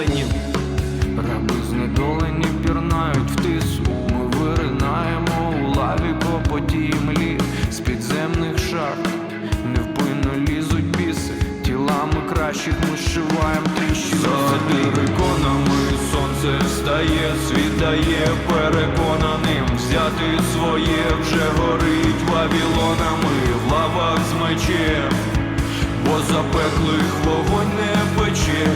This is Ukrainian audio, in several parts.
колонізоленів. Раби знедолені пірнають в тису. Ми виринаємо у лаві по потій млі з підземних шахт. Невпинно лізуть біси, тілами кращих ми зшиваємо тріщини. За териконами сонце встає, світає переконаним. Взяти своє вже горить вавілонами в лавах з мечем бо запеклих вогонь не пече,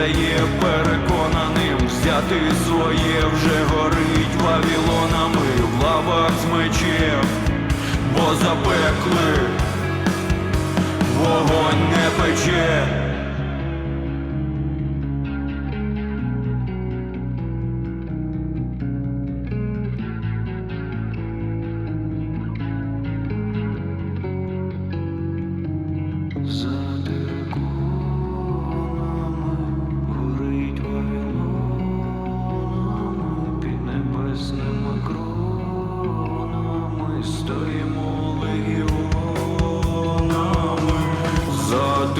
світає переконаним, взяти своє вже горить вавілонами в лавах з мечем, бо запекли вогонь не пече.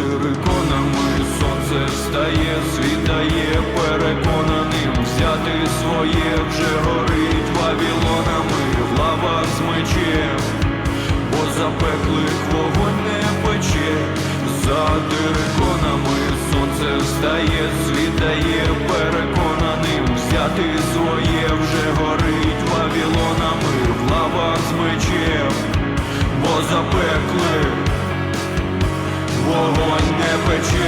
Териконами сонце встає, світає переконаним, взяти своє вже горить вавілонами в лавах з мечем бо запеклих вогонь не пече, за териконами сонце встає, світає переконаним, взяти своє вже горить вавілонами в лавах з мечем, бо запеклих вогонь не пече.